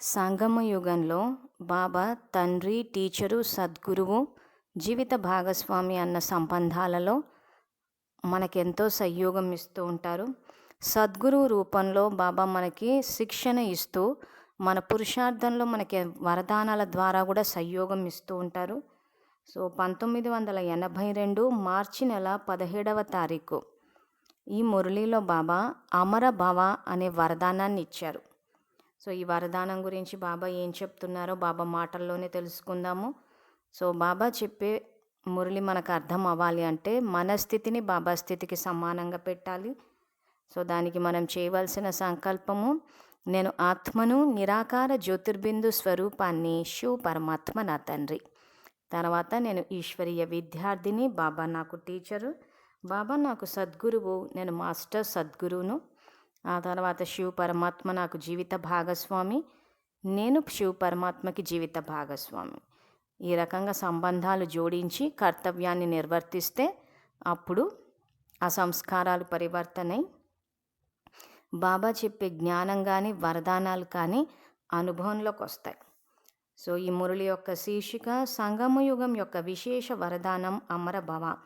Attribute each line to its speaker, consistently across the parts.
Speaker 1: సంగమ యుగంలో బాబా తండ్రి టీచరు సద్గురువు జీవిత భాగస్వామి అన్న సంబంధాలలో మనకెంతో సహయోగం ఇస్తూ ఉంటారు. సద్గురువు రూపంలో బాబా మనకి శిక్షణ ఇస్తూ మన పురుషార్థంలో మనకి వరదానాల ద్వారా కూడా సహయోగం ఇస్తూ ఉంటారు. సో పంతొమ్మిది వందల ఎనభై రెండు మార్చి నెల పదిహేడవ తారీఖు ఈ మురళిలో బాబా అమర భవ అనే వరదానాన్ని ఇచ్చారు. సో ఈ వరదానం గురించి బాబా ఏం చెప్తున్నారో బాబా మాటల్లోనే తెలుసుకుందాము. సో బాబా చెప్పే మురళి మనకు అర్థం అవ్వాలి అంటే మన స్థితిని బాబా స్థితికి సమానంగా పెట్టాలి. సో దానికి మనం చేయవలసిన సంకల్పము నేను ఆత్మను నిరాకార జ్యోతిర్బిందు స్వరూపాన్ని శివ పరమాత్మ నా తండ్రి. తర్వాత నేను ఈశ్వరీయ విద్యార్థిని బాబా నాకు టీచరు బాబా నాకు సద్గురువు నేను మాస్టర్ సద్గురువును. ఆ తర్వాత శివ పరమాత్మ నాకు జీవిత భాగస్వామి నేను శివ పరమాత్మకి జీవిత భాగస్వామి. ఈ రకంగా సంబంధాలు జోడించి కర్తవ్యాన్ని నిర్వర్తిస్తే అప్పుడు ఆ సంస్కారాలు పరివర్తనై బాబా చెప్పే జ్ఞానం కానీ వరదానాలు కానీ అనుభవంలోకి వస్తాయి. సో ఈ మురళి యొక్క శీర్షిక సంగమయుగం యొక్క విశేష వరదానం అమరభవ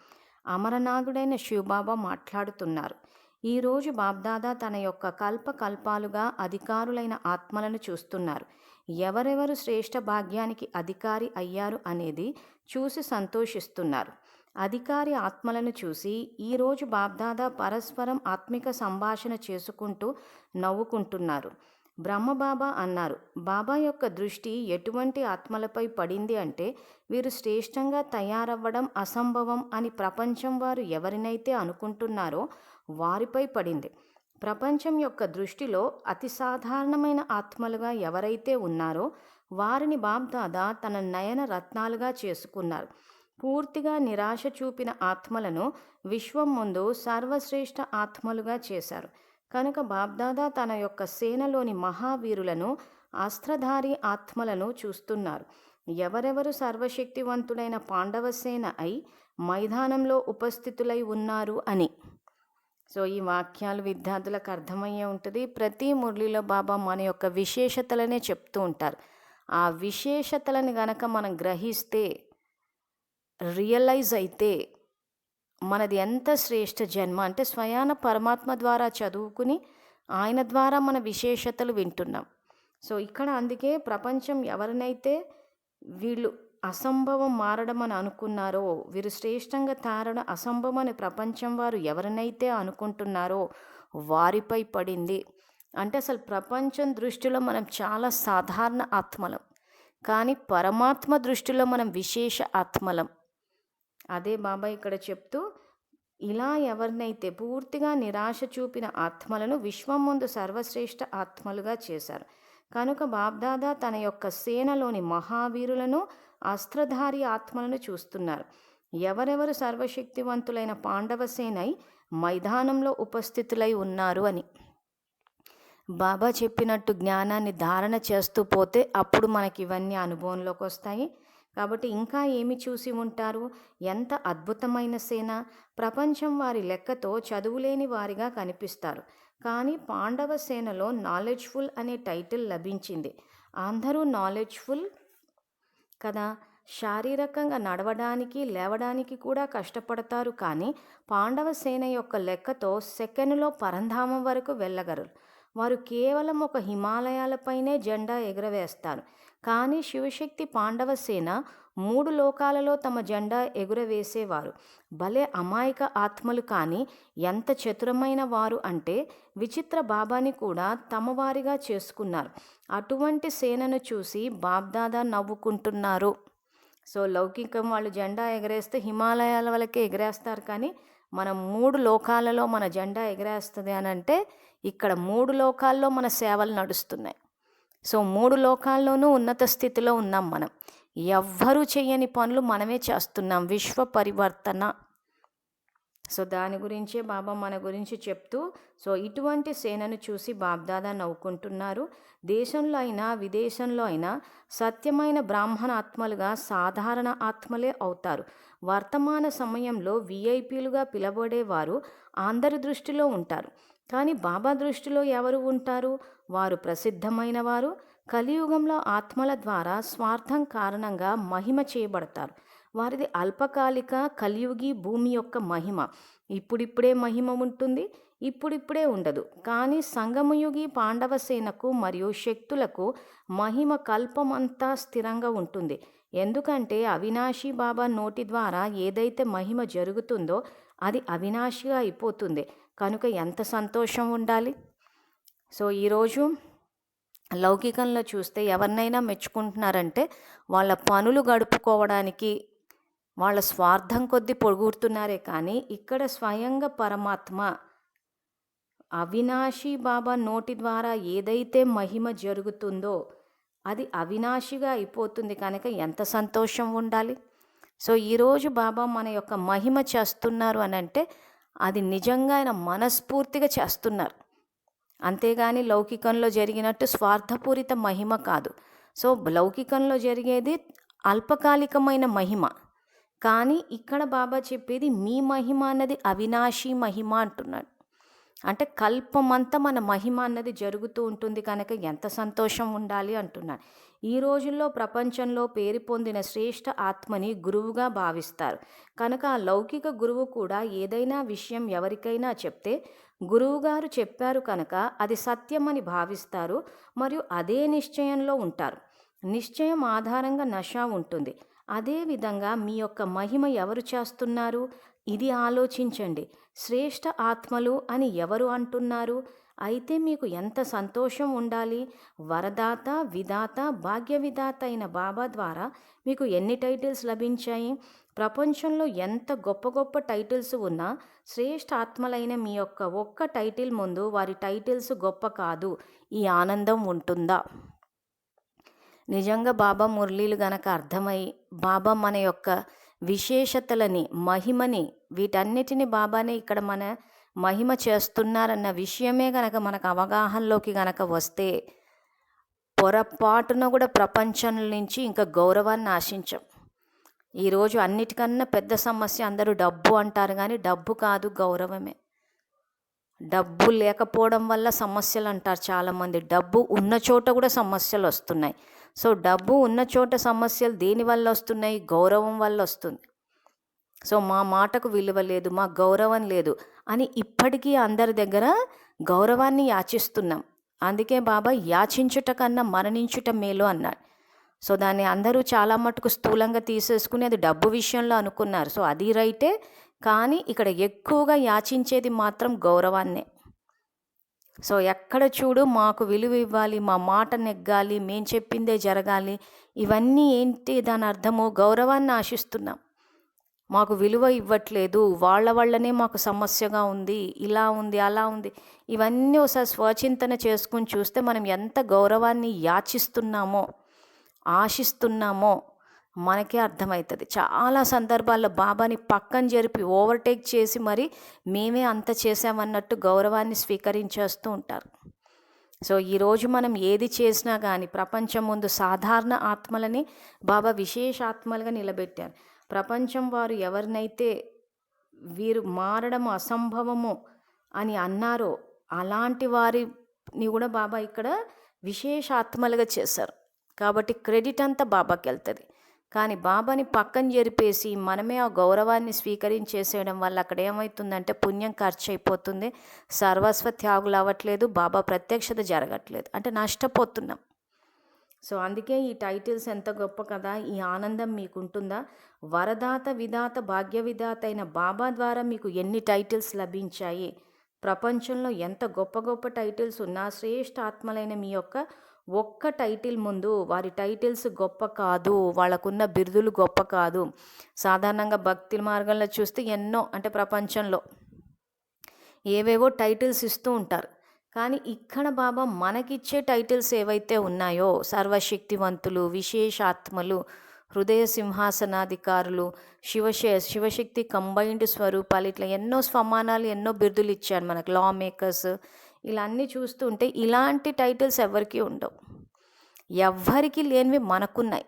Speaker 1: అమరనాథుడైన శివబాబా మాట్లాడుతున్నారు. ఈరోజు బాబ్దాదా తన యొక్క కల్పకల్పాలుగా అధికారులైన ఆత్మలను చూస్తున్నారు. ఎవరెవరు శ్రేష్ఠ భాగ్యానికి అధికారి అయ్యారు అనేది చూసి సంతోషిస్తున్నారు. అధికారి ఆత్మలను చూసి ఈరోజు బాబ్దాదా పరస్పరం ఆత్మిక సంభాషణ చేసుకుంటూ నవ్వుకుంటున్నారు. బ్రహ్మబాబా అన్నారు. బాబా యొక్క దృష్టి ఎటువంటి ఆత్మలపై పడింది అంటే వీరు శ్రేష్టంగా తయారవ్వడం అసంభవం అని ప్రపంచం వారు ఎవరినైతే అనుకుంటున్నారో వారిపై పడింది. ప్రపంచం యొక్క దృష్టిలో అతి సాధారణమైన ఆత్మలుగా ఎవరైతే ఉన్నారో వారిని బాబ్దాదా తన నయన రత్నాలుగా చేసుకున్నారు. పూర్తిగా నిరాశ చూపిన ఆత్మలను విశ్వం ముందు సర్వశ్రేష్ఠ ఆత్మలుగా చేశారు. కనుక బాబ్దాదా తన యొక్క సేనలోని మహావీరులను అస్త్రధారి ఆత్మలను చూస్తున్నారు. ఎవరెవరు సర్వశక్తివంతుడైన పాండవసేన అయి మైదానంలో ఉపస్థితులై ఉన్నారు అని. సో ఈ వాక్యాలు విద్యార్థులకు అర్థమయ్యే ఉంటుంది. ప్రతి మురళిలో బాబా మన యొక్క విశేషతలనే చెప్తూ ఉంటారు. ఆ విశేషతలను గనక మనం గ్రహిస్తే రియలైజ్ అయితే మనది ఎంత శ్రేష్ఠ జన్మ అంటే స్వయాన పరమాత్మ ద్వారా చదువుకుని ఆయన ద్వారా మన విశేషతలు వింటున్నాం. సో ఇక్కడ అందుకే ప్రపంచం ఎవరినైతే వీళ్ళు అసంభవం మారడం అని అనుకున్నారో వీరు శ్రేష్టంగా తారడం అసంభవం అని ప్రపంచం వారు ఎవరినైతే అనుకుంటున్నారో వారిపై పడింది. అంటే అసలు ప్రపంచం దృష్టిలో మనం చాలా సాధారణ ఆత్మలం. కానీ పరమాత్మ దృష్టిలో మనం విశేష ఆత్మలం. అదే బాబా ఇక్కడ చెప్తూ ఇలా ఎవరినైతే పూర్తిగా నిరాశ చూపిన ఆత్మలను విశ్వం ముందు సర్వశ్రేష్ఠ ఆత్మలుగా చేశారు. కనుక బాబ్దాదా తన యొక్క సేనలోని మహావీరులను అస్త్రధారి ఆత్మలను చూస్తున్నారు. ఎవరెవరు సర్వశక్తివంతులైన పాండవ సేనై మైదానంలో ఉపస్థితులై ఉన్నారు అని. బాబా చెప్పినట్టు జ్ఞానాన్ని ధారణ చేస్తూ పోతే అప్పుడు మనకి ఇవన్నీ అనుభవంలోకి వస్తాయి కాబట్టి ఇంకా ఏమి చూసి ఉంటారు? ఎంత అద్భుతమైన సేన! ప్రపంచం వారి లెక్కతో చదువులేని వారిగా కనిపిస్తారు. కానీ పాండవ సేనలో నాలెడ్జ్ఫుల్ అనే టైటిల్ లభించింది. అందరూ నాలెడ్జ్ఫుల్ కదా! శారీరకంగా నడవడానికి లేవడానికి కూడా కష్టపడతారు కానీ పాండవ సేన యొక్క లెక్కతో సెకండ్లో పరంధామం వరకు వెళ్ళగలరు. వారు కేవలం ఒక హిమాలయాలపైనే జెండా ఎగురవేస్తారు. కానీ శివశక్తి పాండవ సేన మూడు లోకాలలో తమ జెండా ఎగురవేసేవారు. భలే అమాయక ఆత్మలు కానీ ఎంత చతురమైన వారు అంటే విచిత్ర బాబాని కూడా తమవారిగా చేసుకున్నారు. అటువంటి సేనను చూసి బాబ్దాదా నవ్వుకుంటున్నారు. సో లౌకికం వాళ్ళు జెండా ఎగరేస్తే హిమాలయాల వాళ్ళకే ఎగరేస్తారు కానీ మనం మూడు లోకాలలో మన జెండా ఎగరేస్తుంది అని అంటే ఇక్కడ మూడు లోకాల్లో మన సేవలు నడుస్తున్నాయి. సో మూడు లోకాల్లోనూ ఉన్నత స్థితిలో ఉన్నాం మనం. ఎవ్వరూ చేయని పనులు మనమే చేస్తున్నాం. విశ్వ పరివర్తన. సో దాని గురించే బాబా మన గురించి చెప్తూ సో ఇటువంటి సేనను చూసి బాబ్దాదా నవ్వుకుంటున్నారు. దేశంలో అయినా విదేశంలో అయినా సత్యమైన బ్రాహ్మణ ఆత్మలుగా సాధారణ ఆత్మలే అవుతారు. వర్తమాన సమయంలో విఐపీలుగా పిలబడేవారు అందరి దృష్టిలో ఉంటారు. కానీ బాబా దృష్టిలో ఎవరు ఉంటారు? వారు ప్రసిద్ధమైన వారు కలియుగంలో ఆత్మల ద్వారా స్వార్థం కారణంగా మహిమ చేయబడతారు. వారిది అల్పకాలిక కలియుగి భూమి యొక్క మహిమ. ఇప్పుడిప్పుడే మహిమ ఉంటుంది. ఇప్పుడిప్పుడే ఉండదు. కానీ సంగమయుగి పాండవ సేనకు మరియు శక్తులకు మహిమ కల్పమంతా స్థిరంగా ఉంటుంది. ఎందుకంటే అవినాశి బాబా నోటి ద్వారా ఏదైతే మహిమ జరుగుతుందో అది అవినాశిగా అయిపోతుంది. కనుక ఎంత సంతోషం ఉండాలి? సో ఈరోజు లౌకికంలో చూస్తే ఎవరినైనా మెచ్చుకుంటున్నారంటే వాళ్ళ పనులు గడుపుకోవడానికి వాళ్ళ స్వార్థం కొద్దీ పొగుడుతున్నారే కానీ ఇక్కడ స్వయంగా పరమాత్మ అవినాశి బాబా నోటి ద్వారా ఏదైతే మహిమ జరుగుతుందో అది అవినాశిగా అయిపోతుంది కనుక ఎంత సంతోషం ఉండాలి? సో ఈరోజు బాబా మన యొక్క మహిమ చేస్తున్నారు అని అంటే అది నిజంగా ఆయన మనస్ఫూర్తిగా చేస్తున్నారు. అంతేగాని లౌకికంలో జరిగినట్టు స్వార్థపూరిత మహిమ కాదు. సో లౌకికంలో జరిగేది అల్పకాలికమైన మహిమ. కానీ ఇక్కడ బాబా చెప్పేది మీ మహిమ అన్నది అవినాశి మహిమ అంటున్నాడు. అంటే కల్పమంతా మన మహిమ అన్నది జరుగుతూ ఉంటుంది కనుక ఎంత సంతోషం ఉండాలి అంటున్నాను ఈ రోజుల్లో ప్రపంచంలో పేరు పొందిన శ్రేష్ఠ ఆత్మని గురువుగా భావిస్తారు. కనుక ఆ లౌకిక గురువు కూడా ఏదైనా విషయం ఎవరికైనా చెప్తే గురువుగారు చెప్పారు కనుక అది సత్యమని భావిస్తారు మరియు అదే నిశ్చయంలో ఉంటారు. నిశ్చయం ఆధారంగా నష ఉంటుంది. అదేవిధంగా మీ యొక్క మహిమ ఎవరు చేస్తున్నారు? ఇది ఆలోచించండి. శ్రేష్ఠ ఆత్మలు అని ఎవరు అంటున్నారు? అయితే మీకు ఎంత సంతోషం ఉండాలి? వరదాత విధాత భాగ్య విధాత అయిన బాబా ద్వారా మీకు ఎన్ని టైటిల్స్ లభించాయి? ప్రపంచంలో ఎంత గొప్ప గొప్ప టైటిల్స్ ఉన్నా శ్రేష్ఠ ఆత్మలైన మీ యొక్క ఒక్క టైటిల్ ముందు వారి టైటిల్స్ గొప్ప కాదు. ఈ ఆనందం ఉంటుందా? నిజంగా బాబా మురళీలు గనక అర్థమై బాబా మన యొక్క విశేషతలని మహిమని వీటన్నిటిని బాబానే ఇక్కడ మన మహిమ చేస్తున్నారన్న విషయమే గనక మనకు అవగాహనలోకి గనక వస్తే పొరపాటున కూడా ప్రపంచం నుంచి ఇంకా గౌరవాన్ని ఆశించం. ఈరోజు అన్నిటికన్నా పెద్ద సమస్య అందరూ డబ్బు అంటారు కానీ డబ్బు కాదు గౌరవమే. డబ్బు లేకపోవడం వల్ల సమస్యలు అంటారు చాలామంది. డబ్బు ఉన్న చోట కూడా సమస్యలు వస్తున్నాయి. సో డబ్బు ఉన్న చోట సమస్యలు దేనివల్ల వస్తున్నాయి? గౌరవం వల్ల వస్తుంది. సో మా మాటకు విలువ లేదు మా గౌరవం లేదు అని ఇప్పటికీ అందరి దగ్గర గౌరవాన్ని యాచిస్తున్నాం. అందుకే బాబా యాచించుట కన్నా మరణించుట మేలు అన్నాడు. సో దాన్ని అందరూ చాలా మటుకు స్థూలంగా తీసేసుకుని అది డబ్బు విషయంలో అనుకున్నారు. సో అది రైటే కానీ ఇక్కడ ఎక్కువగా యాచించేది మాత్రం గౌరవాన్నే. సో ఎక్కడ చూడు మాకు విలువ ఇవ్వాలి మా మాట నెగ్గాలి మేం చెప్పిందే జరగాలి. ఇవన్నీ ఏంటి దాని అర్థము గౌరవాన్ని ఆశిస్తున్నాం. మాకు విలువ ఇవ్వట్లేదు వాళ్ళ వల్లనే మాకు సమస్యగా ఉంది ఇలా ఉంది అలా ఉంది. ఇవన్నీ ఒకసారి స్వచింతన చేసుకుని చూస్తే మనం ఎంత గౌరవాన్ని యాచిస్తున్నామో ఆశిస్తున్నామో మనకే అర్థమవుతుంది చాలా సందర్భాల్లో బాబాని పక్కన జరిపి ఓవర్టేక్ చేసి మరి మేమే అంత చేసామన్నట్టు గౌరవాన్ని స్వీకరించేస్తూ ఉంటారు. సో ఈరోజు మనం ఏది చేసినా కానీ ప్రపంచం ముందు సాధారణ ఆత్మలని బాబా విశేష ఆత్మలుగా నిలబెట్టారు. ప్రపంచం వారు ఎవరినైతే వీరు మారడం అసంభవము అని అన్నారో అలాంటి వారిని కూడా బాబా ఇక్కడ విశేష ఆత్మలుగా చేశారు. కాబట్టి క్రెడిట్ అంతా బాబాకి వెళ్తుంది కానీ బాబాని పక్కన జరిపేసి మనమే ఆ గౌరవాన్ని స్వీకరించేసేయడం వల్ల అక్కడ ఏమవుతుందంటే పుణ్యం ఖర్చు అయిపోతుంది సర్వస్వ త్యాగులు అవ్వట్లేదు బాబా ప్రత్యక్షత జరగట్లేదు. అంటే నష్టపోతున్నాం. సో అందుకే ఈ టైటిల్స్ ఎంత గొప్ప కదా ఈ ఆనందం మీకుంటుందా? వరదాత విధాత భాగ్య విధాత అయిన బాబా ద్వారా మీకు ఎన్ని టైటిల్స్ లభించాయి? ప్రపంచంలో ఎంత గొప్ప గొప్ప టైటిల్స్ ఉన్నా శ్రేష్ఠ ఆత్మలైన మీ యొక్క ఒక్క టైటిల్ ముందు వారి టైటిల్స్ గొప్ప కాదు వాళ్ళకున్న బిరుదులు గొప్ప కాదు. సాధారణంగా భక్తి మార్గంలో చూస్తే ఎన్నో అంటే ప్రపంచంలో ఏవేవో టైటిల్స్ ఇస్తూ ఉంటారు. కానీ ఇక్కడ బాబా మనకిచ్చే టైటిల్స్ ఏవైతే ఉన్నాయో సర్వశక్తివంతులు విశేషాత్మలు హృదయ సింహాసనాధికారులు శివశే శివశక్తి కంబైన్డ్ స్వరూపాలు ఇట్లా ఎన్నో స్వమానాలు ఎన్నో బిరుదులు ఇచ్చారు మనకు. లా మేకర్స్ ఇలా అన్నీ చూస్తుంటే ఇలాంటి టైటిల్స్ ఎవరికీ ఉండవు. ఎవ్వరికీ లేనివి మనకున్నాయి.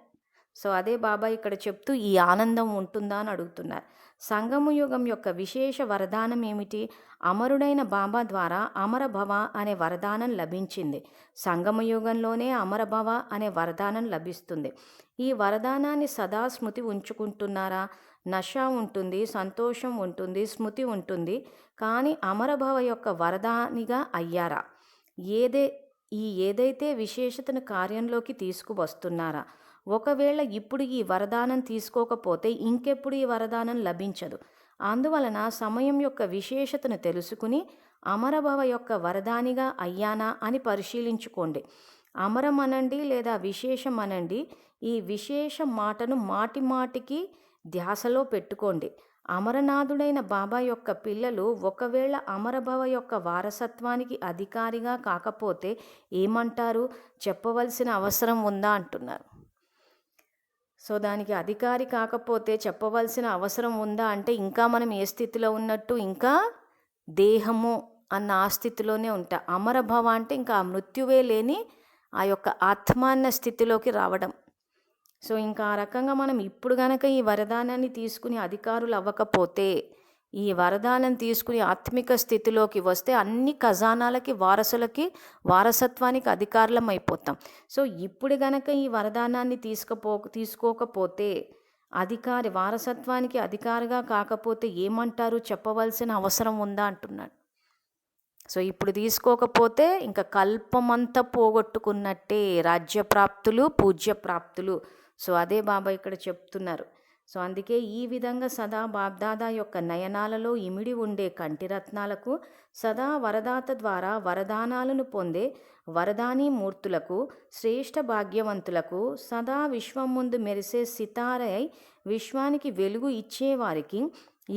Speaker 1: సో అదే బాబా ఇక్కడ చెప్తూ ఈ ఆనందం ఉంటుందా అని అడుగుతున్నారు. సంగము యుగం యొక్క విశేష వరదానం ఏమిటి? అమరుడైన బాబా ద్వారా అమరభవ అనే వరదానం లభించింది. సంగమ యుగంలోనే అమరభవ అనే వరదానం లభిస్తుంది. ఈ వరదానాన్ని సదా స్మృతి ఉంచుకుంటున్నారా? నష ఉంటుంది సంతోషం ఉంటుంది స్మృతి ఉంటుంది. కానీ అమరభవ యొక్క వరదానిగా అయ్యారా? ఏదే ఈ ఏదైతే విశేషతను కార్యంలోకి తీసుకువస్తున్నారా? ఒకవేళ ఇప్పుడు ఈ వరదానం తీసుకోకపోతే ఇంకెప్పుడు ఈ వరదానం లభించదు. అందువలన సమయం యొక్క విశేషతను తెలుసుకుని అమరభవ యొక్క వరదానిగా అయ్యానా అని పరిశీలించుకోండి. అమరమనండి లేదా విశేషం అనండి ఈ విశేష మాటను మాటి మాటికి ధ్యాసలో పెట్టుకోండి. అమరనాథుడైన బాబా యొక్క పిల్లలు ఒకవేళ అమరభవ యొక్క వారసత్వానికి అధికారిగా కాకపోతే ఏమంటారు? చెప్పవలసిన అవసరం ఉందా? అంటున్నారు. సో దానికి అధికారి కాకపోతే చెప్పవలసిన అవసరం ఉందా? అంటే ఇంకా మనం ఏ స్థితిలో ఉన్నట్టు ఇంకా దేహము అన్న ఆ స్థితిలోనే ఉంటా. అమరభవ అంటే ఇంకా మృత్యువే లేని ఆ యొక్క ఆత్మాన్న స్థితిలోకి రావడం. సో ఇంకా ఆ రకంగా మనం ఇప్పుడు గనక ఈ వరదానాన్ని తీసుకుని అధికారులు అవ్వకపోతే ఈ వరదానం తీసుకుని ఆత్మిక స్థితిలోకి వస్తే అన్ని ఖజానాలకి వారసులకి వారసత్వానికి అధికారులం అయిపోతాం. సో ఇప్పుడు గనక ఈ వరదానాన్ని తీసుకపో తీసుకోకపోతే అధికారి వారసత్వానికి అధికారిగా కాకపోతే ఏమంటారు? చెప్పవలసిన అవసరం ఉందా? అంటున్నాడు. సో ఇప్పుడు తీసుకోకపోతే ఇంకా కల్పమంతా పోగొట్టుకున్నట్టే రాజ్యప్రాప్తులు పూజ్యప్రాప్తులు సో అదే బాబా ఇక్కడ చెప్తున్నారు. సో అందుకే ఈ విధంగా సదా బాబ్దాదా యొక్క నయనాలలో ఇమిడి ఉండే కంటిరత్నాలకు సదా వరదాత ద్వారా వరదానాలను పొందే వరదాని మూర్తులకు శ్రేష్ఠ భాగ్యవంతులకు సదా విశ్వం ముందు మెరిసే సితారై విశ్వానికి వెలుగు ఇచ్చేవారికి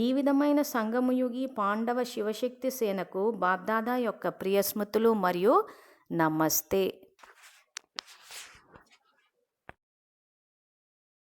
Speaker 1: ఈ విధమైన సంగమయుగి పాండవ శివశక్తి సేనకు బాబ్దాదా యొక్క ప్రియస్మృతులు మరియు నమస్తే.